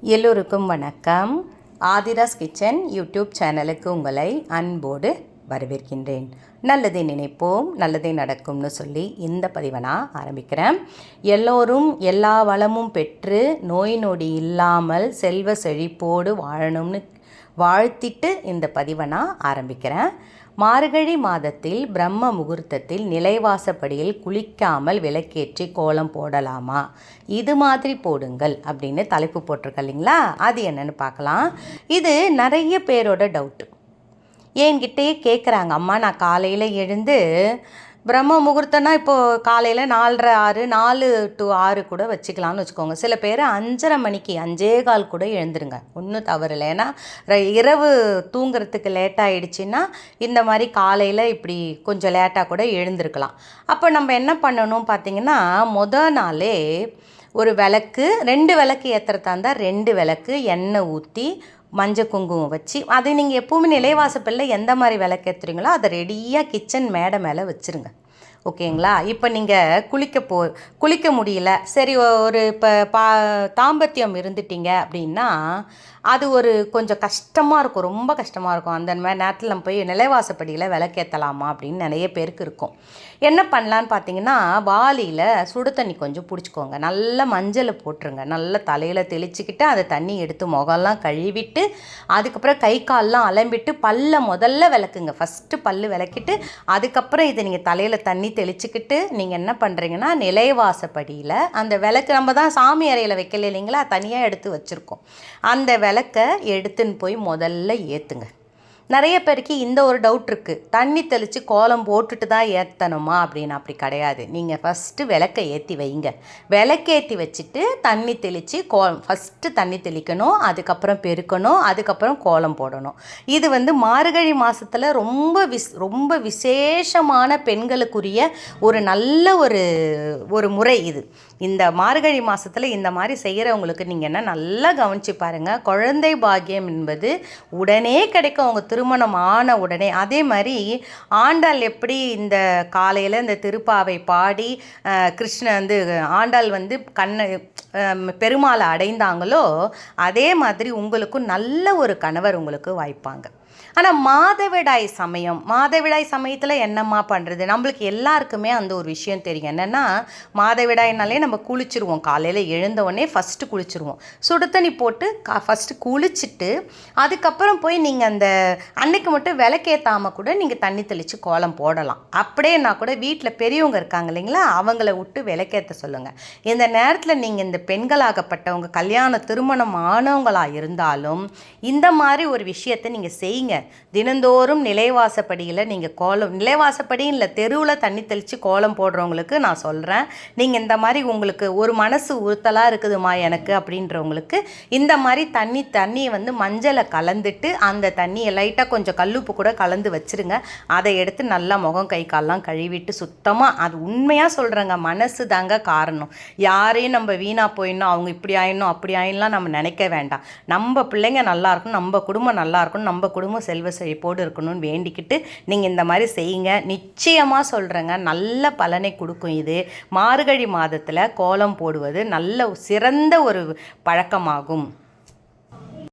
எல்லோருக்கும் வணக்கம். Aadhira's kitchen YouTube சேனலுக்கு உங்களை அன்போடு வரவேற்கின்றேன். நல்லதை நினைப்போம் நல்லதே நடக்கும்னு சொல்லி இந்த பதிவை நான் ஆரம்பிக்கிறேன். எல்லோரும் எல்லா வளமும் பெற்று நோய் நொடி இல்லாமல் செல்வ செழிப்போடு வாழணும்னு வாழ்த்திட்டு இந்த பதிவை நான் ஆரம்பிக்கிறேன். மார்கழி மாதத்தில் பிரம்ம முகூர்த்தத்தில் நிலைவாசப்படியில் குளிக்காமல் விளக்கேற்றி கோலம் போடலாமா? இது மாதிரி போடுங்கள் அப்படின்னு தலைப்பு போட்டிருக்க இல்லைங்களா? அது என்னன்னு பார்க்கலாம். இது நிறைய பேரோட டவுட்டு என்கிட்டயே கேட்குறாங்க அம்மா நான் காலையில் எழுந்து பிரம்ம முகூர்த்தம்னா இப்போது காலையில் நாலரை ஆறு நாலு டு ஆறு கூட வச்சுக்கலாம்னு வச்சுக்கோங்க. சில பேர் அஞ்சரை மணிக்கு அஞ்சே கால் கூட எழுந்துருங்க. ஒன்றும் தவறு இல்லை. ஏன்னா ர- இரவு தூங்குறதுக்கு லேட் ஆகிடுச்சின்னா இந்த மாதிரி காலையில் இப்படி கொஞ்சம் லேட்டாக கூட எழுந்திருக்கலாம். அப்போ நம்ம என்ன பண்ணணும் பார்த்திங்கன்னா முத நாளே ஒரு விளக்கு ரெண்டு விளக்கு ஏற்றுறதா இருந்தால் ரெண்டு விளக்கு எண்ணெய் ஊற்றி மஞ்சள் குங்குமம் வச்சு அதை நீங்கள் எப்போவுமே நிலைவாசப்பில் எந்த மாதிரி விளக்கு ஏற்றுறீங்களோ அதை ரெடியாக கிச்சன் மேடை மேலே வச்சுருங்க. ஓகேங்களா? இப்போ நீங்கள் குளிக்க போ குளிக்க முடியல. சரி ஒரு இப்போ பா தாம்பத்தியம் இருந்துட்டீங்க அப்படின்னா அது ஒரு கொஞ்சம் கஷ்டமாக இருக்கும். ரொம்ப கஷ்டமாக இருக்கும். அந்த மாதிரி நேரத்தில் நம்ம போய் நிலைவாசப்படியில் விளக்கேற்றலாமா அப்படின்னு நிறைய பேருக்கு இருக்கும். என்ன பண்ணலான்னு பார்த்தீங்கன்னா வாளியில் சுடு தண்ணி கொஞ்சம் பிடிச்சிக்கோங்க. நல்லா மஞ்சளை போட்டுருங்க. நல்ல தலையில் தெளிச்சுக்கிட்டு அதை தண்ணி எடுத்து முகம்லாம் கழுவிட்டு அதுக்கப்புறம் கை கால்லாம் அலம்பிட்டு பல்ல முதல்ல விளக்குங்க. ஃபஸ்ட்டு பல் விளக்கிட்டு அதுக்கப்புறம் இதை நீங்கள் தலையில் தண்ணி தெளிச்சுக்கிட்டு நீங்கள் என்ன பண்ணுறீங்கன்னா நிலைவாசப்படியில் அந்த விளக்கு நம்ம தான் சாமி அறையில் வைக்கல இல்லைங்களா? தனியாக எடுத்து வச்சுருக்கோம். அந்த விளக்கை எடுத்துன்னு போய் முதல்ல ஏற்றுங்க நிறைய பேருக்கு இந்த ஒரு டவுட் இருக்குது தண்ணி தெளித்து கோலம் போட்டுட்டு தான் ஏற்றணுமா அப்படின்னு அப்படி கிடையாது. நீங்கள் ஃபஸ்ட்டு விளக்கை ஏற்றி வைங்க. விளக்கேற்றி வச்சுட்டு தண்ணி தெளித்து கோ ஃபஸ்ட்டு தண்ணி தெளிக்கணும் அதுக்கப்புறம் பெருக்கணும் அதுக்கப்புறம் கோலம் போடணும். இது வந்து மார்கழி மாதத்தில் ரொம்ப விஸ் ரொம்ப விசேஷமான பெண்களுக்குரிய ஒரு நல்ல ஒரு ஒரு முறை இது. இந்த மார்கழி மாதத்தில் இந்த மாதிரி செய்கிறவங்களுக்கு நீங்கள் என்ன நல்லா கவனிச்சு பாருங்கள் குழந்தை பாக்கியம் என்பது உடனே கிடைக்கும். அவங்க திருமணம் ஆன உடனே. அதே மாதிரி ஆண்டாள் எப்படி இந்த காலையில் இந்த திருப்பாவை பாடி கிருஷ்ணன் கிருஷ்ண வந்து ஆண்டாள் வந்து கண்ணை பெருமாளை அடைந்தாங்களோ அதே மாதிரி உங்களுக்கும் நல்ல ஒரு கணவர் உங்களுக்கு வாய்ப்பாங்க. ஆனால் மாதவிடாய் சமயம். மாதவிடாய் சமயத்தில் என்னம்மா பண்ணுறது நம்மளுக்கு எல்லாருக்குமே அந்த ஒரு விஷயம் தெரியும். என்னென்னா மாதவிடாய்னாலே நம்ம குளிச்சிருவோம். காலையில் எழுந்த உடனே ஃபஸ்ட்டு குளிச்சிருவோம். சுடு தண்ணி போட்டு கா ஃபஸ்ட்டு குளிச்சுட்டு அதுக்கப்புறம் போய் நீங்கள் அந்த அன்னைக்கு மட்டும் விளக்கேற்றாமல் கூட நீங்கள் தண்ணி தெளித்து கோலம் போடலாம். அப்படியேனா கூட வீட்டில் பெரியவங்க இருக்காங்க இல்லைங்களா அவங்கள விட்டு விளக்கேற்ற சொல்லுங்கள் இந்த நேரத்தில் நீங்கள் இந்த பெண்களாகப்பட்டவங்க கல்யாண திருமணம் ஆனவங்களாக இருந்தாலும் இந்த மாதிரி ஒரு விஷயத்தை நீங்கள் செய்யுங்க. தினந்தோறும் நிலைவாசப்படியில் நீங்கள் கோலம் நிலைவாசப்படி இல்லை தெருவில் தண்ணி தெளித்து கோலம் போடுறவங்களுக்கு நான் சொல்கிறேன் நீங்கள் இந்த மாதிரி உங்களுக்கு ஒரு மனசு உறுத்தலாக இருக்குதுமா எனக்கு அப்படின்றவங்களுக்கு இந்த மாதிரி தண்ணி தண்ணியை வந்து மஞ்சளை கலந்துட்டு அந்த தண்ணியை லைட்டாக கொஞ்சம் கல்லுப்பு கூட கலந்து வச்சிருங்க. அதை எடுத்து நல்லா முகம் கை கால்லாம் கழுவிட்டு சுத்தமாக அது உண்மையாக சொல்கிறேங்க மனசு தாங்க காரணம். யாரையும் நம்ம வீணாக போயிடணும் அவங்க இப்படி ஆயிடணும் அப்படி ஆயிடலாம் நம்ம நினைக்க வேண்டாம். நம்ம பிள்ளைங்க நல்லா இருக்கணும் நம்ம குடும்பம் நல்லா இருக்கணும் நம்ம குடும்பம் செல்வ செழிப்போடு இருக்கணும்னு வேண்டிக்கிட்டு நீங்கள் இந்த மாதிரி செய்யுங்க. நிச்சயமாக சொல்கிறேங்க நல்ல பலனை கொடுக்கும் இது. மார்கழி மாதத்தில் கோலம் போடுவது நல்ல சிறந்த ஒரு பழக்கமாகும்.